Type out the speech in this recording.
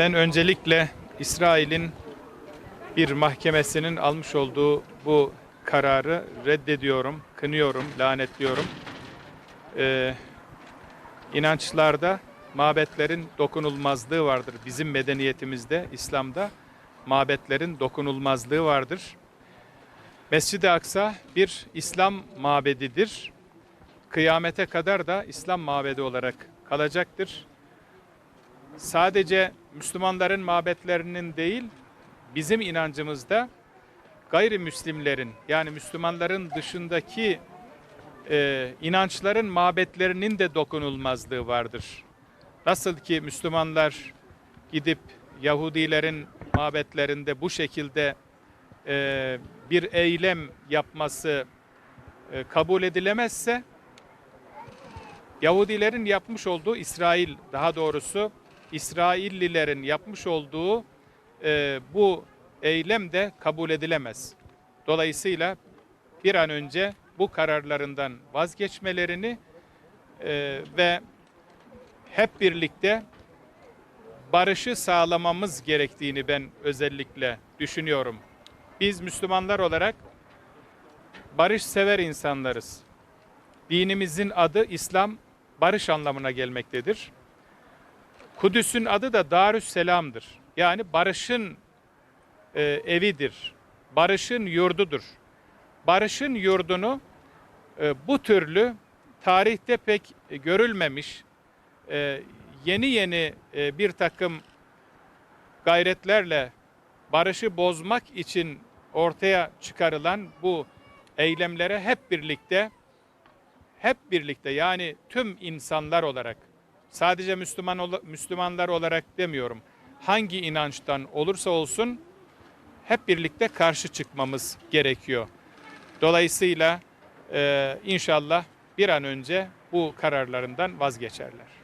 Ben öncelikle İsrail'in bir mahkemesinin almış olduğu bu kararı reddediyorum, kınıyorum, lanetliyorum. Ee, inançlarda mabetlerin dokunulmazlığı vardır. Bizim medeniyetimizde, İslam'da mabetlerin dokunulmazlığı vardır. Mescid-i Aksa bir İslam mabedidir. Kıyamete kadar da İslam mabedi olarak kalacaktır. Sadece Müslümanların mabetlerinin değil, bizim inancımızda gayrimüslimlerin yani Müslümanların dışındaki e, inançların mabetlerinin de dokunulmazlığı vardır. Nasıl ki Müslümanlar gidip Yahudilerin mabetlerinde bu şekilde e, bir eylem yapması e, kabul edilemezse Yahudilerin yapmış olduğu İsrail daha doğrusu İsraillilerin yapmış olduğu e, bu eylem de kabul edilemez. Dolayısıyla bir an önce bu kararlarından vazgeçmelerini e, ve hep birlikte barışı sağlamamız gerektiğini ben özellikle düşünüyorum. Biz Müslümanlar olarak barış sever insanlarız. Dinimizin adı İslam, barış anlamına gelmektedir. Kudüs'ün adı da Darüsselam'dır. Yani barışın e, evidir. Barışın yurdudur. Barışın yurdunu e, bu türlü tarihte pek görülmemiş e, yeni yeni e, bir takım gayretlerle barışı bozmak için ortaya çıkarılan bu eylemlere hep birlikte hep birlikte yani tüm insanlar olarak sadece Müslüman Müslümanlar olarak demiyorum. Hangi inançtan olursa olsun hep birlikte karşı çıkmamız gerekiyor. Dolayısıyla e, inşallah bir an önce bu kararlarından vazgeçerler.